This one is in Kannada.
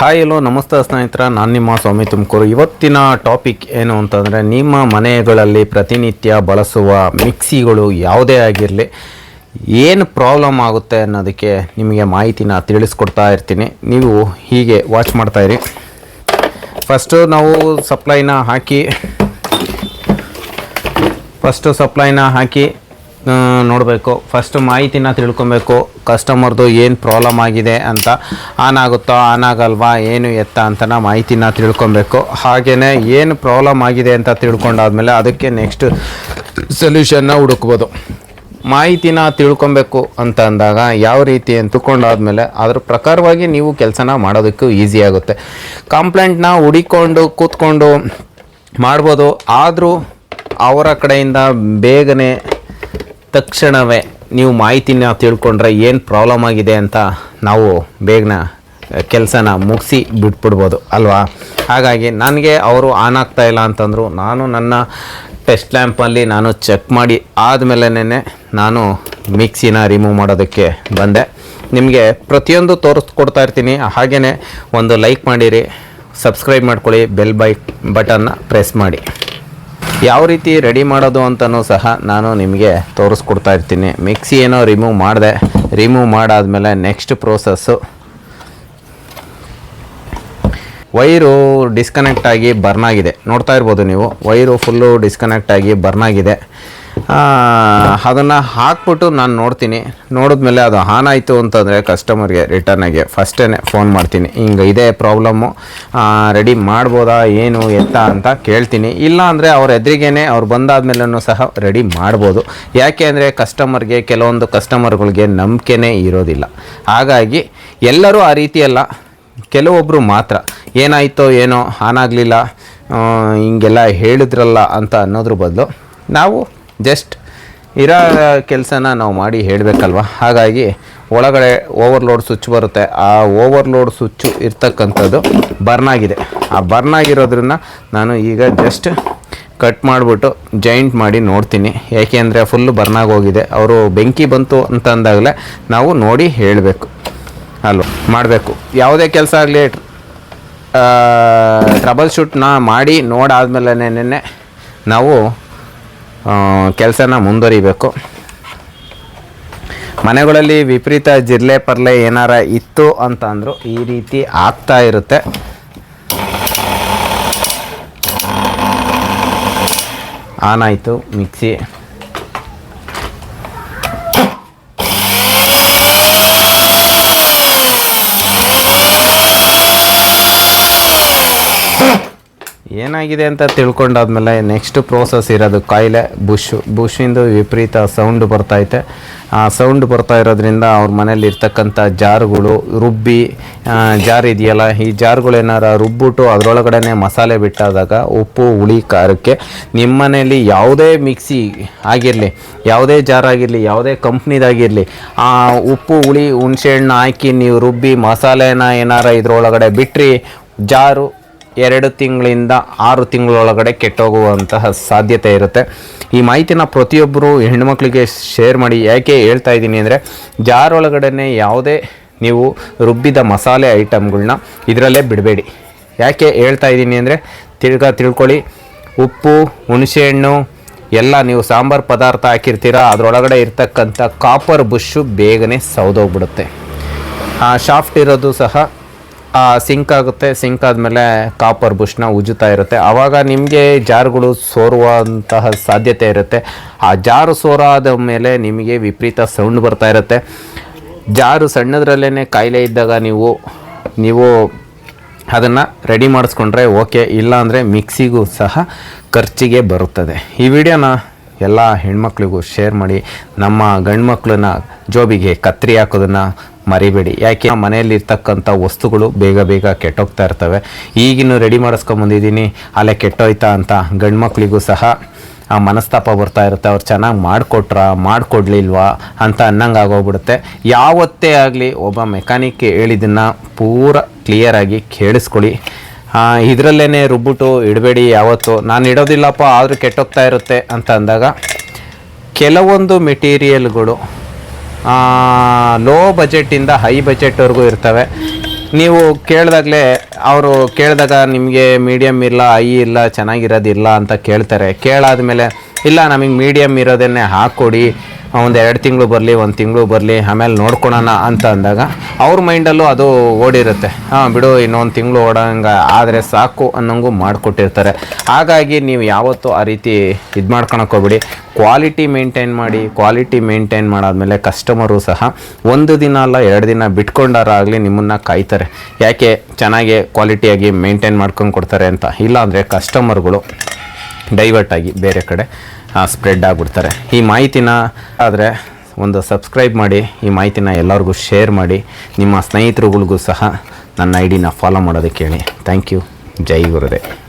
ಹಾಯ್ ಎಲ್ಲೋ ನಮಸ್ತೆ ಸ್ನೇಹಿತರ. ನಾನು ನಿಮ್ಮ ಸ್ವಾಮಿ ತುಮಕೂರು. ಇವತ್ತಿನ ಟಾಪಿಕ್ ಏನು ಅಂತಂದರೆ, ನಿಮ್ಮ ಮನೆಗಳಲ್ಲಿ ಪ್ರತಿನಿತ್ಯ ಬಳಸುವ ಮಿಕ್ಸಿಗಳು ಯಾವುದೇ ಆಗಿರಲಿ, ಏನು ಪ್ರಾಬ್ಲಮ್ ಆಗುತ್ತೆ ಅನ್ನೋದಕ್ಕೆ ನಿಮಗೆ ಮಾಹಿತಿನ ತಿಳಿಸ್ಕೊಡ್ತಾ ಇರ್ತೀನಿ. ನೀವು ಹೀಗೆ ವಾಚ್ ಮಾಡ್ತಾಯಿರಿ ಫಸ್ಟು ನಾವು ಸಪ್ಲೈನ ಹಾಕಿ ಫಸ್ಟು ಸಪ್ಲೈನ ಹಾಕಿ ನೋಡಬೇಕು. ಫಸ್ಟ್ ಮಾಹಿತಿನ ತಿಳ್ಕೊಬೇಕು. ಕಸ್ಟಮರ್ದು ಏನು ಪ್ರಾಬ್ಲಮ್ ಆಗಿದೆ ಅಂತ. ಆನ್ ಆಗುತ್ತೋ ಆನ್ ಆಗಲ್ವಾ, ಏನು ಎತ್ತ ಅಂತ ಮಾಹಿತಿನ ತಿಳ್ಕೊಬೇಕು. ಹಾಗೆಯೇ ಏನು ಪ್ರಾಬ್ಲಮ್ ಆಗಿದೆ ಅಂತ ತಿಳ್ಕೊಂಡಾದ್ಮೇಲೆ ಅದಕ್ಕೆ ನೆಕ್ಸ್ಟ್ ಸೊಲ್ಯೂಷನ್ನ ಹುಡುಕ್ಬೋದು. ಮಾಹಿತಿನ ತಿಳ್ಕೊಬೇಕು ಅಂತ ಅಂದಾಗ ಯಾವ ರೀತಿ ಅಂತ ತಿಳ್ಕೊಂಡಾದ್ಮೇಲೆ ಅದ್ರ ಪ್ರಕಾರವಾಗಿ ನೀವು ಕೆಲಸನ ಮಾಡೋದಕ್ಕೂ ಈಸಿ ಆಗುತ್ತೆ. ಕಂಪ್ಲೇಂಟ್ನ ಹುಡಿಕೊಂಡು, ಕೂತ್ಕೊಂಡು ಮಾಡ್ಬೋದು. ಆದರೂ ಅವರ ಕಡೆಯಿಂದ ಬೇಗನೆ ತಕ್ಷಣವೇ ನೀವು ಮಾಹಿತಿನ ತಿಳ್ಕೊಂಡ್ರೆ ಏನು ಪ್ರಾಬ್ಲಮ್ ಆಗಿದೆ ಅಂತ ನಾವು ಬೇಗನ ಕೆಲಸನ ಮುಗಿಸಿ ಬಿಟ್ಬಿಡ್ಬೋದು, ಅಲ್ವಾ? ಹಾಗಾಗಿ ನನಗೆ ಅವರು ಆನ್ ಆಗ್ತಾ ಇಲ್ಲ ಅಂತಂದರು, ನಾನು ನನ್ನ ಟೆಸ್ಟ್ ಲ್ಯಾಂಪಲ್ಲಿ ನಾನು ಚೆಕ್ ಮಾಡಿ ಆದಮೇಲೆನೇ ನಾನು ಮಿಕ್ಸಿನ ರಿಮೂವ್ ಮಾಡೋದಕ್ಕೆ ಬಂದೆ. ನಿಮಗೆ ಪ್ರತಿಯೊಂದು ತೋರಿಸ್ಕೊಡ್ತಾ ಇರ್ತೀನಿ. ಹಾಗೆಯೇ ಒಂದು ಲೈಕ್ ಮಾಡಿರಿ ಸಬ್ಸ್ಕ್ರೈಬ್ ಮಾಡ್ಕೊಳ್ಳಿ ಬೆಲ್ ಬೈ ಬಟನ್ನ ಪ್ರೆಸ್ ಮಾಡಿ. ಯಾವ ರೀತಿ ರೆಡಿ ಮಾಡೋದು ಅಂತಲೂ ಸಹ ನಾನು ನಿಮಗೆ ತೋರಿಸ್ಕೊಡ್ತಾ ಇರ್ತೀನಿ. ಮಿಕ್ಸಿ ಏನೋ ರಿಮೂವ್ ಮಾಡಿದೆ. ರಿಮೂವ್ ಮಾಡಾದಮೇಲೆ ನೆಕ್ಸ್ಟ್ ಪ್ರೋಸೆಸ್ಸು ವೈರು ಡಿಸ್ಕನೆಕ್ಟ್ ಆಗಿ ಬರ್ನ್ ಆಗಿದೆ. ನೋಡ್ತಾ ಇರ್ಬೋದು ನೀವು. ವೈರು ಫುಲ್ಲು ಡಿಸ್ಕನೆಕ್ಟ್ ಆಗಿ ಬರ್ನ್ ಆಗಿದೆ. ಅದನ್ನು ಹಾಕ್ಬಿಟ್ಟು ನಾನು ನೋಡ್ತೀನಿ. ನೋಡಿದ್ಮೇಲೆ ಅದು ಆನ್ ಆಯಿತು ಅಂತಂದರೆ ಕಸ್ಟಮರ್ಗೆ ರಿಟರ್ನಾಗೆ ಫಸ್ಟೇ ಫೋನ್ ಮಾಡ್ತೀನಿ. ಹಿಂಗೆ ಇದೇ ಪ್ರಾಬ್ಲಮ್ಮು ರೆಡಿ ಮಾಡ್ಬೋದಾ, ಏನು, ಎತ್ತ ಅಂತ ಕೇಳ್ತೀನಿ. ಇಲ್ಲ ಅಂದರೆ ಅವ್ರ ಎದುರಿಗೇನೆ ಅವ್ರು ಬಂದಾದ್ಮೇಲೂ ಸಹ ರೆಡಿ ಮಾಡ್ಬೋದು. ಯಾಕೆ ಅಂದರೆ ಕಸ್ಟಮರ್ಗೆ ಕೆಲವೊಂದು ಕಸ್ಟಮರ್ಗಳಿಗೆ ನಂಬಿಕೆನೇ ಇರೋದಿಲ್ಲ. ಹಾಗಾಗಿ ಎಲ್ಲರೂ ಆ ರೀತಿಯಲ್ಲ ಕೆಲವೊಬ್ಬರು ಮಾತ್ರ. ಏನಾಯಿತೋ ಏನೋ ಆನ್ ಆಗಲಿಲ್ಲ ಹಿಂಗೆಲ್ಲ ಹೇಳಿದ್ರಲ್ಲ ಅಂತ ಅನ್ನೋದ್ರ ಬದಲು ನಾವು ಜಸ್ಟ್ ಇರೋ ಕೆಲಸನ ನಾವು ಮಾಡಿ ಹೇಳಬೇಕಲ್ವ? ಹಾಗಾಗಿ ಒಳಗಡೆ ಓವರ್ಲೋಡ್ ಸ್ವಿಚ್ ಬರುತ್ತೆ. ಆ ಓವರ್ಲೋಡ್ ಸ್ವಿಚ್ಚು ಇರ್ತಕ್ಕಂಥದ್ದು ಬರ್ನ್ ಆಗಿದೆ ಆ ಬರ್ನ್ ಆಗಿರೋದ್ರಿಂದ ನಾನು ಈಗ ಜಸ್ಟ್ ಕಟ್ ಮಾಡಿಬಿಟ್ಟು ಜಾಯಿಂಟ್ ಮಾಡಿ ನೋಡ್ತೀನಿ. ಯಾಕೆ ಅಂದರೆ ಫುಲ್ಲು ಬರ್ನ್ ಹೋಗಿದೆ ಅವರು ಬೆಂಕಿ ಬಂತು ಅಂತ ಅಂದಾಗಲೇ ನಾವು ನೋಡಿ ಹೇಳಬೇಕು. ಅಲ್ವ ಮಾಡಬೇಕು. ಯಾವುದೇ ಕೆಲಸ ಆಗಲಿ ಟ್ರಬಲ್ ಶೂಟ್ನ ಮಾಡಿ ನೋಡಾದ್ಮೇಲೆ ನಾವು ಕೆಲಸನ ಮುಂದುವರಿಬೇಕು. ಮನೆಗಳಲ್ಲಿ ವಿಪರೀತ ಜಿರ್ಲೆ ಪರ್ಲೆ ಏನಾರ ಇತ್ತು ಅಂತ ಈ ರೀತಿ ಆಗ್ತಾ ಇರುತ್ತೆ. On mixie. ಏನಾಗಿದೆ ಅಂತ ತಿಳ್ಕೊಂಡಾದ್ಮೇಲೆ ನೆಕ್ಸ್ಟ್ ಪ್ರೋಸೆಸ್ ಇರೋದು ಕಾಯಿಲೆ ಬುಷ್ ಬುಷಿಂದು ವಿಪರೀತ ಸೌಂಡ್ ಬರ್ತೈತೆ ಆ ಸೌಂಡ್ ಬರ್ತಾ ಇರೋದ್ರಿಂದ ಅವ್ರ ಮನೇಲಿ ಇರ್ತಕ್ಕಂಥ ಜಾರುಗಳು ರುಬ್ಬಿ ಜಾರ್ ಇದೆಯಲ್ಲ ಈ ಜಾರುಗಳೇನಾರ ರುಬ್ಬಿಟ್ಟು ಅದರೊಳಗಡೆ ಮಸಾಲೆ ಬಿಟ್ಟಾದಾಗ ಉಪ್ಪು, ಹುಳಿ, ಖಾರಕ್ಕೆ ನಿಮ್ಮ ಮನೇಲಿ ಯಾವುದೇ ಮಿಕ್ಸಿ ಆಗಿರಲಿ, ಯಾವುದೇ ಜಾರ್ ಆಗಿರಲಿ, ಯಾವುದೇ ಕಂಪ್ನಿದಾಗಿರಲಿ ಆ ಉಪ್ಪು, ಹುಳಿ, ಹುಣಸೆಹಣ್ಣು ಹಾಕಿ ನೀವು ರುಬ್ಬಿ ಮಸಾಲೆನ ಏನಾರ ಇದರೊಳಗಡೆ ಬಿಟ್ರಿ, ಜಾರು ಎರಡು ತಿಂಗಳಿಂದ ಆರು ತಿಂಗಳೊಳಗಡೆ ಕೆಟ್ಟೋಗುವಂತಹ ಸಾಧ್ಯತೆ ಇರುತ್ತೆ. ಈ ಮಾಹಿತಿನ ಪ್ರತಿಯೊಬ್ಬರು ಹೆಣ್ಣುಮಕ್ಳಿಗೆ ಶೇರ್ ಮಾಡಿ. ಯಾಕೆ ಹೇಳ್ತಾ ಇದ್ದೀನಿ ಅಂದರೆ ಜಾರೊಳಗಡೆ ಯಾವುದೇ ನೀವು ರುಬ್ಬಿದ ಮಸಾಲೆ ಐಟಮ್ಗಳನ್ನ ಇದರಲ್ಲೇ ಬಿಡಬೇಡಿ. ಯಾಕೆ ಹೇಳ್ತಾ ಇದ್ದೀನಿ ಅಂದರೆ ತಿರ್ಗಾ ತಿಳ್ಕೊಳ್ಳಿ. ಉಪ್ಪು, ಹುಣಸೆಹಣ್ಣು, ಎಲ್ಲ ನೀವು ಸಾಂಬಾರು ಪದಾರ್ಥ ಹಾಕಿರ್ತೀರ, ಅದರೊಳಗಡೆ ಇರ್ತಕ್ಕಂಥ ಕಾಪರ್ ಬುಷ್ಷು ಬೇಗನೆ ಸೌದೋಗ್ಬಿಡುತ್ತೆ. ಆ ಶಾಫ್ಟ್ ಇರೋದು ಸಹ ಸಿಂಕ್ ಆಗುತ್ತೆ, ಸಿಂಕ್ ಆದಮೇಲೆ ಕಾಪರ್ ಬುಷ್ನ ಉಜ್ಜುತ್ತಾ ಇರುತ್ತೆ. ಆವಾಗ ನಿಮಗೆ ಜಾರ್ಗಳು ಸೋರುವಂತಹ ಸಾಧ್ಯತೆ ಇರುತ್ತೆ. ಆ ಜಾರು ಸೋರಾದ ಮೇಲೆ ನಿಮಗೆ ವಿಪರೀತ ಸೌಂಡ್ ಬರ್ತಾ ಇರುತ್ತೆ. ಜಾರು ಸಣ್ಣದ್ರಲ್ಲೇ ಕಾಯಿಲೆ ಇದ್ದಾಗ ನೀವು ನೀವು ಅದನ್ನು ರೆಡಿ ಮಾಡಿಸ್ಕೊಂಡ್ರೆ ಓಕೆ ಇಲ್ಲಾಂದರೆ ಮಿಕ್ಸಿಗೂ ಸಹ ಖರ್ಚಿಗೆ ಬರುತ್ತದೆ. ಈ ವಿಡಿಯೋನ ಎಲ್ಲ ಹೆಣ್ಮಕ್ಳಿಗೂ ಶೇರ್ ಮಾಡಿ, ನಮ್ಮ ಗಂಡ್ಮಕ್ಳನ್ನ ಜೋಬಿಗೆ ಕತ್ತರಿ ಹಾಕೋದನ್ನು ಮರಿಬೇಡಿ. ಯಾಕೆ? ಮನೆಯಲ್ಲಿ ಇರ್ತಕ್ಕಂಥ ವಸ್ತುಗಳು ಬೇಗ ಬೇಗ ಕೆಟ್ಟೋಗ್ತಾ ಇರ್ತವೆ. ಈಗಿನ್ನು ರೆಡಿ ಮಾಡಿಸ್ಕೊಂಬಂದಿದ್ದೀನಿ ಅಲ್ಲೇ ಕೆಟ್ಟೋಯ್ತಾ ಅಂತ ಗಂಡ್ಮಕ್ಳಿಗೂ ಸಹ ಆ ಮನಸ್ತಾಪ ಬರ್ತಾ ಇರುತ್ತೆ. ಅವ್ರು ಚೆನ್ನಾಗಿ ಮಾಡಿಕೊಟ್ರ, ಮಾಡಿಕೊಡ್ಲಿಲ್ವಾ ಅಂತ ಅನ್ನಂಗೆ ಆಗೋಗ್ಬಿಡುತ್ತೆ. ಯಾವತ್ತೇ ಆಗಲಿ ಒಬ್ಬ ಮೆಕ್ಯಾನಿಕ್ ಹೇಳಿದ್ದನ್ನು ಪೂರ ಕ್ಲಿಯರಾಗಿ ಕೇಳಿಸ್ಕೊಳ್ಳಿ. ಇದರಲ್ಲೇ ರುಬ್ಬಿಟ್ಟು ಇಡಬೇಡಿ ಯಾವತ್ತು. ನಾನು ಇಡೋದಿಲ್ಲಪ್ಪ, ಆದರೂ ಕೆಟ್ಟೋಗ್ತಾ ಇರುತ್ತೆ ಅಂತ ಅಂದಾಗ ಕೆಲವೊಂದು ಮೆಟೀರಿಯಲ್ಗಳು ಲೋ ಬಜೆಟಿಂದ ಹೈ ಬಜೆಟ್ವರೆಗೂ ಇರ್ತವೆ. ನೀವು ಕೇಳಿದಾಗಲೇ ಅವರು ಕೇಳಿದಾಗ ನಿಮಗೆ ಮೀಡಿಯಮ್ ಇಲ್ಲ ಹೈ ಇಲ್ಲ, ಚೆನ್ನಾಗಿರೋದಿಲ್ಲ ಅಂತ ಕೇಳ್ತಾರೆ. ಕೇಳಾದ ಮೇಲೆ ಇಲ್ಲ, ನಮಗೆ ಮೀಡಿಯಮ್ ಇರೋದನ್ನೇ ಹಾಕ್ಕೊಡಿ ಒಂದು ಎರಡು ತಿಂಗಳು ಬರಲಿ, ಒಂದು ತಿಂಗಳು ಬರಲಿ, ಆಮೇಲೆ ನೋಡ್ಕೊಳೋಣ ಅಂತ ಅಂದಾಗ ಅವ್ರ ಮೈಂಡಲ್ಲೂ ಅದು ಓಡಿರುತ್ತೆ. ಹಾಂ, ಬಿಡು, ಇನ್ನೊಂದು ತಿಂಗಳು ಓಡೋಂಗೆ ಆದರೆ ಸಾಕು ಅನ್ನೋಂಗೂ ಮಾಡಿಕೊಟ್ಟಿರ್ತಾರೆ. ಹಾಗಾಗಿ ನೀವು ಯಾವತ್ತೂ ಆ ರೀತಿ ಇದು ಮಾಡ್ಕೊಳಕ್ಕೆ ಹೋಗ್ಬಿಡಿ. ಕ್ವಾಲಿಟಿ ಮೇಂಟೈನ್ ಮಾಡಿ, ಕ್ವಾಲಿಟಿ ಮೇಂಟೈನ್ ಮಾಡಾದಮೇಲೆ ಕಸ್ಟಮರು ಸಹ ಒಂದು ದಿನ ಅಲ್ಲ, ಎರಡು ದಿನ ಬಿಟ್ಕೊಂಡಾರಾಗಲಿ ನಿಮ್ಮನ್ನು ಕಾಯ್ತಾರೆ. ಯಾಕೆ? ಚೆನ್ನಾಗಿ ಕ್ವಾಲಿಟಿಯಾಗಿ ಮೇಂಟೈನ್ ಮಾಡ್ಕೊಂಡು ಕೊಡ್ತಾರೆ ಅಂತ. ಇಲ್ಲಾಂದರೆ ಕಸ್ಟಮರ್ಗಳು ಡೈವರ್ಟ್ ಆಗಿ ಬೇರೆ ಕಡೆ ಸ್ಪ್ರೆಡ್ ಆಗಿಬಿಡ್ತಾರೆ. ಈ ಮಾಹಿತಿನ ಆದರೆ ಒಂದು ಸಬ್ಸ್ಕ್ರೈಬ್ ಮಾಡಿ, ಈ ಮಾಹಿತಿನ ಎಲ್ಲರಿಗೂ ಶೇರ್ ಮಾಡಿ, ನಿಮ್ಮ ಸ್ನೇಹಿತರುಗಳಿಗೂ ಸಹ ನನ್ನ ಐ ಡಿನ ಫಾಲೋ ಮಾಡೋದಕ್ಕೆ ಹೇಳಿ. ಥ್ಯಾಂಕ್ ಯು ಜೈ ಗುರುದೇ.